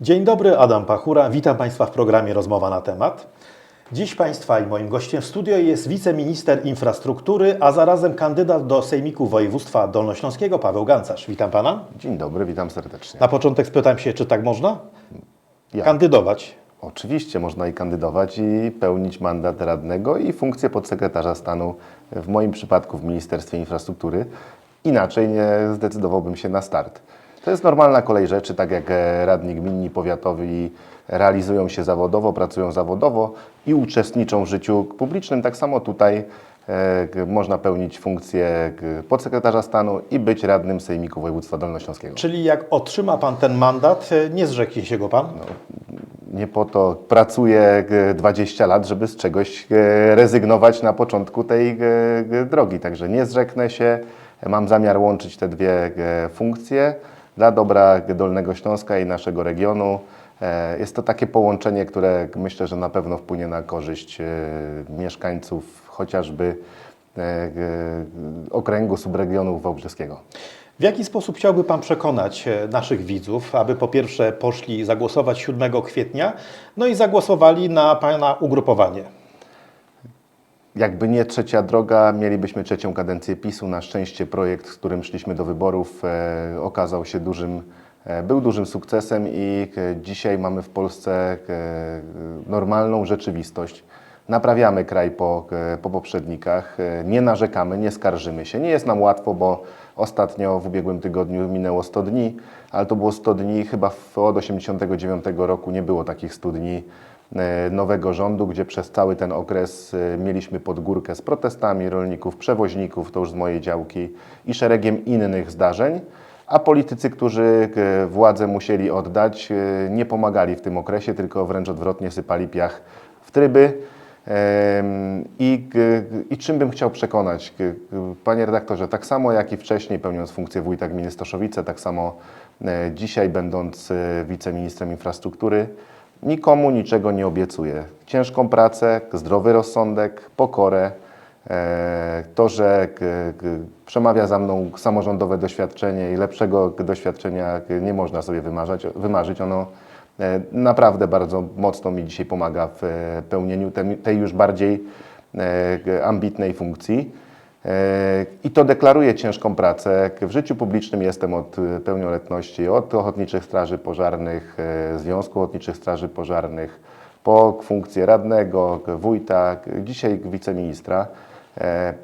Dzień dobry, Adam Pachura. Witam Państwa w programie Rozmowa na temat. Dziś Państwa i moim gościem w studio jest wiceminister infrastruktury, a zarazem kandydat do Sejmiku Województwa Dolnośląskiego Paweł Gancarz. Witam Pana. Dzień dobry, witam serdecznie. Na początek spytam się, czy tak można? Ja. Kandydować. Oczywiście można i kandydować i pełnić mandat radnego i funkcję podsekretarza stanu, w moim przypadku w Ministerstwie Infrastruktury. Inaczej nie zdecydowałbym się na start. To jest normalna kolej rzeczy, tak jak e, radni gminni, powiatowi realizują się zawodowo, pracują zawodowo i uczestniczą w życiu publicznym. Tak samo tutaj e, można pełnić funkcję podsekretarza stanu i być radnym Sejmiku Województwa Dolnośląskiego. Czyli jak otrzyma Pan ten mandat, e, nie zrzeknie się go Pan? Nie po to pracuję g, 20 lat, żeby z czegoś rezygnować na początku tej drogi. Także nie zrzeknę się. Mam zamiar łączyć te dwie funkcje dla dobra Dolnego Śląska i naszego regionu. E, Jest to takie połączenie, które myślę, że na pewno wpłynie na korzyść e, mieszkańców chociażby e, okręgu subregionu Wałbrzyskiego. W jaki sposób chciałby Pan przekonać naszych widzów, aby po pierwsze poszli zagłosować 7 kwietnia, no i zagłosowali na Pana ugrupowanie? Jakby nie trzecia droga, mielibyśmy trzecią kadencję PiSu. Na szczęście projekt, z którym szliśmy do wyborów, e, okazał się dużym, e, był dużym sukcesem i e, dzisiaj mamy w Polsce e, normalną rzeczywistość. Naprawiamy kraj po, e, po poprzednikach, e, nie narzekamy, nie skarżymy się. Nie jest nam łatwo, bo ostatnio w ubiegłym tygodniu minęło 100 dni, ale to było 100 dni, chyba w, od 1989 roku nie było takich 100 dni nowego rządu, gdzie przez cały ten okres e, mieliśmy pod górkę z protestami rolników, przewoźników, to już z mojej działki i szeregiem innych zdarzeń, a politycy, którzy e, władzę musieli oddać, e, nie pomagali w tym okresie, tylko wręcz odwrotnie sypali piach w tryby. I, I czym bym chciał przekonać? Panie redaktorze, tak samo jak i wcześniej pełniąc funkcję wójta gminy Stoszowice, tak samo e, dzisiaj będąc e, wiceministrem infrastruktury, nikomu niczego nie obiecuję. Ciężką pracę, zdrowy rozsądek, pokorę, e, to, że g- g- przemawia za mną samorządowe doświadczenie i lepszego doświadczenia nie można sobie wymarzać, wymarzyć. Ono E, Naprawdę bardzo mocno mi dzisiaj pomaga w e, pełnieniu tej już bardziej e, ambitnej funkcji. E, I to deklaruje ciężką pracę. W życiu publicznym jestem od e, pełnioletności, od Ochotniczych Straży Pożarnych, e, Związku Ochotniczych Straży Pożarnych, po funkcję radnego, wójta, dzisiaj wiceministra.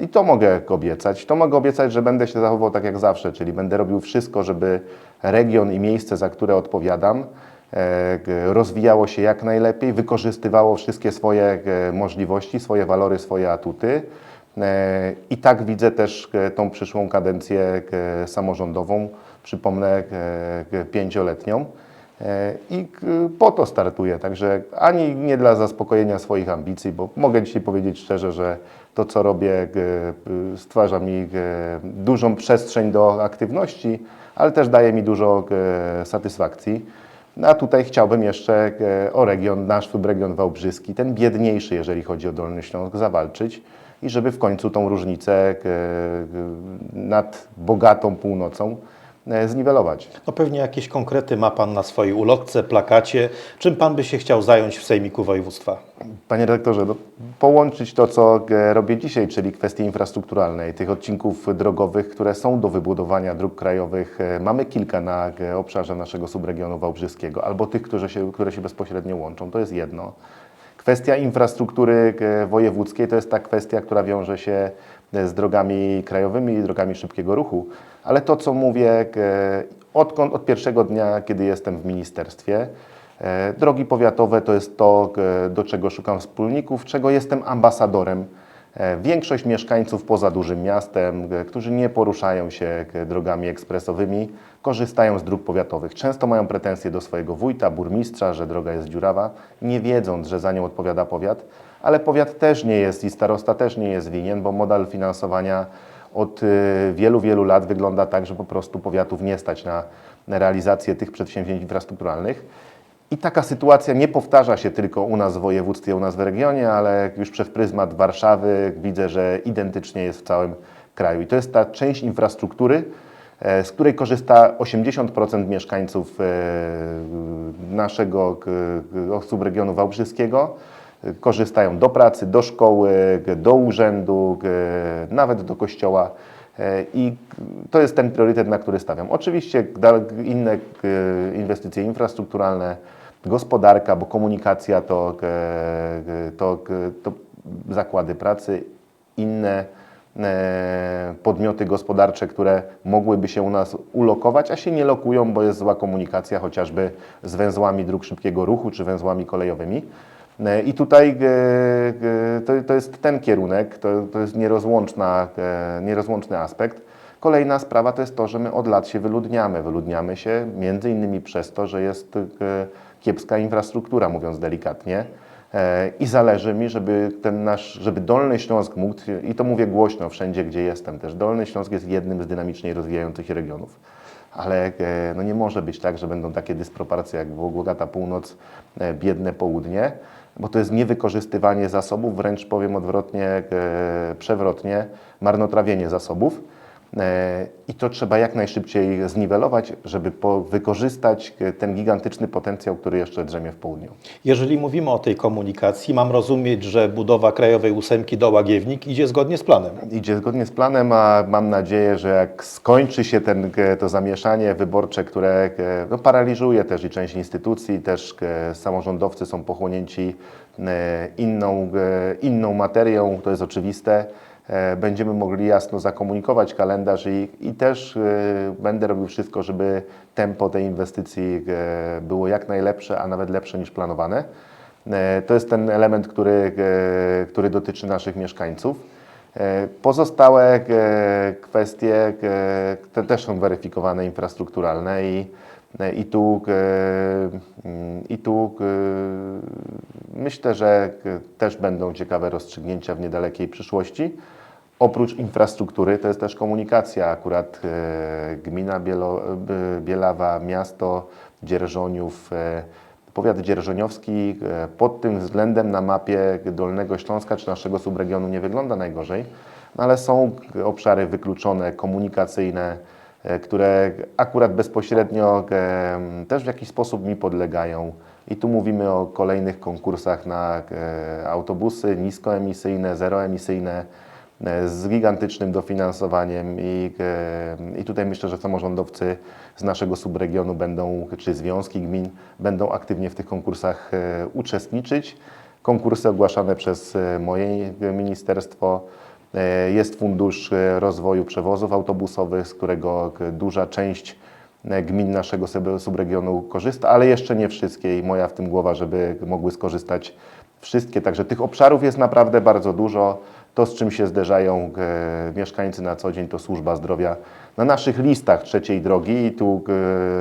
I to mogę obiecać. To mogę obiecać, że będę się zachowywał tak jak zawsze, czyli będę robił wszystko, żeby region i miejsce, za które odpowiadam, rozwijało się jak najlepiej, wykorzystywało wszystkie swoje możliwości, swoje walory, swoje atuty. E, I tak widzę też e, tą przyszłą kadencję e, samorządową, przypomnę pięcioletnią. I po to startuję, także ani nie dla zaspokojenia swoich ambicji, bo mogę dzisiaj powiedzieć szczerze, że to co robię stwarza mi dużą przestrzeń do aktywności, ale też daje mi dużo satysfakcji. No a tutaj chciałbym jeszcze o region, nasz subregion wałbrzyski, ten biedniejszy, jeżeli chodzi o Dolny Śląsk, zawalczyć i żeby w końcu tą różnicę g- g- nad bogatą północą e, zniwelować. No pewnie jakieś konkrety ma Pan na swojej ulotce, plakacie. Czym Pan by się chciał zająć w Sejmiku Województwa? Panie redaktorze, no, połączyć to, co e, robię dzisiaj, czyli kwestie infrastrukturalnej, tych odcinków drogowych, które są do wybudowania dróg krajowych. e, Mamy kilka na e, obszarze naszego subregionu wałbrzyskiego, albo tych, które się, które się bezpośrednio łączą. To jest jedno. Kwestia infrastruktury e, wojewódzkiej to jest ta kwestia, która wiąże się e, z drogami krajowymi drogami szybkiego ruchu. Ale to, co mówię e, odkąd, od pierwszego dnia, kiedy jestem w ministerstwie, Drogi powiatowe to jest to, do czego szukam wspólników, czego jestem ambasadorem. E, Większość mieszkańców poza dużym miastem, e, którzy nie poruszają się e, drogami ekspresowymi, korzystają z dróg powiatowych. Często mają pretensje do swojego wójta, burmistrza, że droga jest dziurawa, nie wiedząc, że za nią odpowiada powiat, ale powiat też nie jest i starosta też nie jest winien, bo model finansowania od wielu, wielu lat wygląda tak, że po prostu powiatów nie stać na realizację tych przedsięwzięć infrastrukturalnych. I taka sytuacja nie powtarza się tylko u nas w województwie, u nas w regionie, ale już przez pryzmat Warszawy widzę, że identycznie jest w całym kraju. I to jest ta część infrastruktury, e, z której korzysta 80% mieszkańców e, naszego e, subregionu wałbrzyskiego e, korzystają do pracy, do szkoły, do urzędu, nawet do kościoła. I to jest ten priorytet, na który stawiam. Oczywiście inne inwestycje infrastrukturalne, gospodarka, bo komunikacja to, e, to, to zakłady pracy, inne e, podmioty gospodarcze, które mogłyby się u nas ulokować, a się nie lokują, bo jest zła komunikacja chociażby z węzłami dróg szybkiego ruchu czy węzłami kolejowymi. E, I tutaj e, e, to, jest ten kierunek, to, jest nierozłączna, e, nierozłączny aspekt. Kolejna sprawa to jest to, że my od lat się wyludniamy. Wyludniamy się między innymi przez to, że jest e, kiepska infrastruktura, mówiąc delikatnie. E, I zależy mi, żeby ten nasz, żeby Dolny Śląsk mógł, i to mówię głośno wszędzie, gdzie jestem też, Dolny Śląsk jest jednym z dynamicznie rozwijających się regionów. Ale e, no nie może być tak, że będą takie dysproporcje jak bogata północ, e, biedne południe, bo to jest niewykorzystywanie zasobów, wręcz powiem odwrotnie, przewrotnie, marnotrawienie zasobów. E, I to trzeba jak najszybciej zniwelować, żeby wykorzystać e, ten gigantyczny potencjał, który jeszcze drzemie w południu. Jeżeli mówimy o tej komunikacji, mam rozumieć, że budowa Krajowej Ósemki do Łagiewnik idzie zgodnie z planem. Idzie zgodnie z planem, a mam nadzieję, że jak skończy się ten, e, to zamieszanie wyborcze, które no, paraliżuje też i część instytucji, też samorządowcy są pochłonięci inną, inną materią, to jest oczywiste. E, Będziemy mogli jasno zakomunikować kalendarz i, i też e, będę robił wszystko, żeby tempo tej inwestycji e, było jak najlepsze, a nawet lepsze niż planowane. To jest ten element, który, który dotyczy naszych mieszkańców. E, Pozostałe e, kwestie e, te też są weryfikowane infrastrukturalne i, i tu, mm, i tu myślę, że też będą ciekawe rozstrzygnięcia w niedalekiej przyszłości. Oprócz infrastruktury to jest też komunikacja. Akurat gmina Bielo, Bielawa, miasto Dzierżoniów, powiat dzierżoniowski e, pod tym względem na mapie Dolnego Śląska czy naszego subregionu nie wygląda najgorzej, ale są obszary wykluczone, komunikacyjne, e, które akurat bezpośrednio e, też w jakiś sposób mi podlegają. I tu mówimy o kolejnych konkursach na autobusy niskoemisyjne, zeroemisyjne, z gigantycznym dofinansowaniem i, e, i tutaj myślę, że samorządowcy z naszego subregionu będą, czy związki gmin będą aktywnie w tych konkursach e, uczestniczyć. Konkursy ogłaszane przez e, moje ministerstwo. E, Jest Fundusz e, Rozwoju Przewozów Autobusowych, z którego duża część e, gmin naszego sub- subregionu korzysta, ale jeszcze nie wszystkie i moja w tym głowa, żeby mogły skorzystać wszystkie. Także tych obszarów jest naprawdę bardzo dużo. To, z czym się zderzają e, mieszkańcy na co dzień, to służba zdrowia. Na naszych listach trzeciej drogi, i tu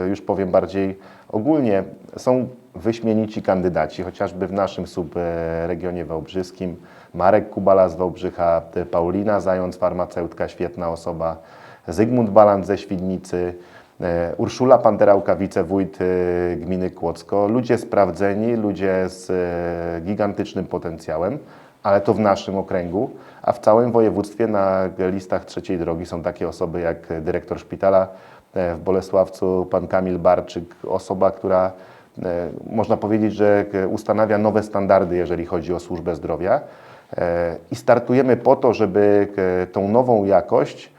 e, już powiem bardziej ogólnie, są wyśmienici kandydaci, chociażby w naszym subregionie wałbrzyskim. Marek Kubala z Wałbrzycha, Paulina Zając, farmaceutka, świetna osoba, Zygmunt Balant ze Świdnicy, e, Urszula Panterałka, wicewójt e, gminy Kłodzko. Ludzie sprawdzeni, ludzie z e, gigantycznym potencjałem, ale to w naszym okręgu, a w całym województwie na listach trzeciej drogi są takie osoby jak dyrektor szpitala e, w Bolesławcu, pan Kamil Barczyk, osoba, która e, można powiedzieć, że e, ustanawia nowe standardy, jeżeli chodzi o służbę zdrowia. I startujemy po to, żeby tą nową jakość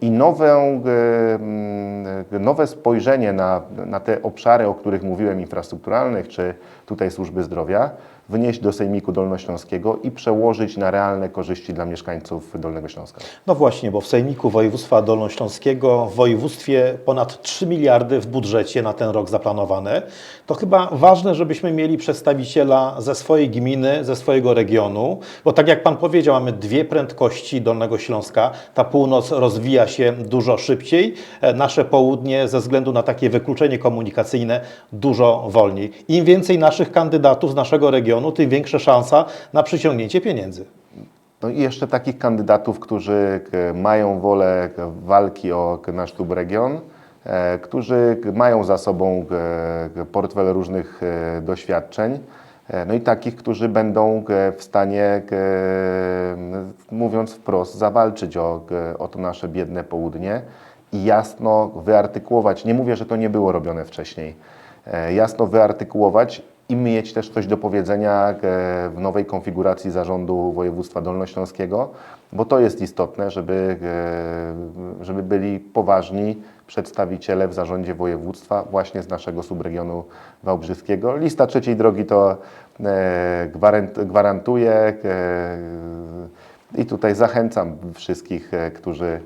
i nową, e, mm, nowe spojrzenie na, na te obszary, o których mówiłem, infrastrukturalnych czy tutaj służby zdrowia, wnieść do Sejmiku Dolnośląskiego i przełożyć na realne korzyści dla mieszkańców Dolnego Śląska. No właśnie, bo w Sejmiku Województwa Dolnośląskiego w województwie ponad 3 miliardy w budżecie na ten rok zaplanowane. To chyba ważne, żebyśmy mieli przedstawiciela ze swojej gminy, ze swojego regionu, bo tak jak Pan powiedział, mamy dwie prędkości Dolnego Śląska. Ta północ rozwija się dużo szybciej, e, nasze południe ze względu na takie wykluczenie komunikacyjne dużo wolniej. Im więcej naszych kandydatów z naszego regionu, tym większa szansa na przyciągnięcie pieniędzy. No i jeszcze takich kandydatów, którzy mają wolę walki o nasz subregion, e, którzy mają za sobą portfel różnych e, doświadczeń. E, No i takich, którzy będą w stanie, mówiąc wprost, zawalczyć o, o to nasze biedne południe i jasno wyartykułować. Nie mówię, że to nie było robione wcześniej. jasno wyartykułować i mieć też coś do powiedzenia e, w nowej konfiguracji zarządu województwa dolnośląskiego, bo to jest istotne, żeby, e, żeby byli poważni przedstawiciele w zarządzie województwa właśnie z naszego subregionu wałbrzyskiego. Lista trzeciej drogi to e, gwarant, gwarantuje i tutaj zachęcam wszystkich, którzy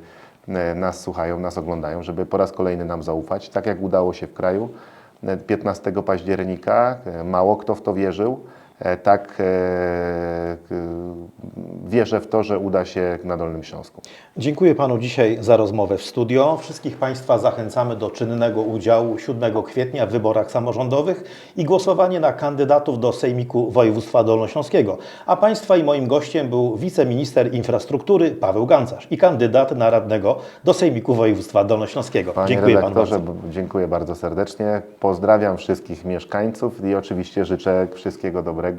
nas słuchają, nas oglądają, żeby po raz kolejny nam zaufać, tak jak udało się w kraju. E, 15 października e, mało kto w to wierzył. E, Tak e, wierzę w to, że uda się na Dolnym Śląsku. Dziękuję Panu dzisiaj za rozmowę w studio. Wszystkich Państwa zachęcamy do czynnego udziału 7 kwietnia w wyborach samorządowych i głosowanie na kandydatów do Sejmiku Województwa Dolnośląskiego. A Państwa i moim gościem był wiceminister infrastruktury Paweł Gancarz i kandydat na radnego do Sejmiku Województwa Dolnośląskiego. Panie Dziękuję Panu bardzo. dziękuję bardzo serdecznie. Pozdrawiam wszystkich mieszkańców i oczywiście życzę wszystkiego dobrego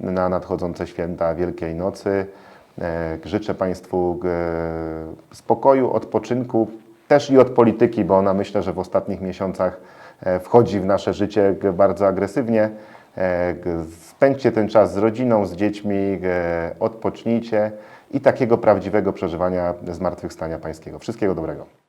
na nadchodzące święta Wielkiej Nocy. E, Życzę Państwu e, spokoju, odpoczynku, też i od polityki, bo ona myślę, że w ostatnich miesiącach e, wchodzi w nasze życie bardzo agresywnie. Spędźcie ten czas z rodziną, z dziećmi, odpocznijcie i takiego prawdziwego przeżywania zmartwychwstania Pańskiego. Wszystkiego dobrego.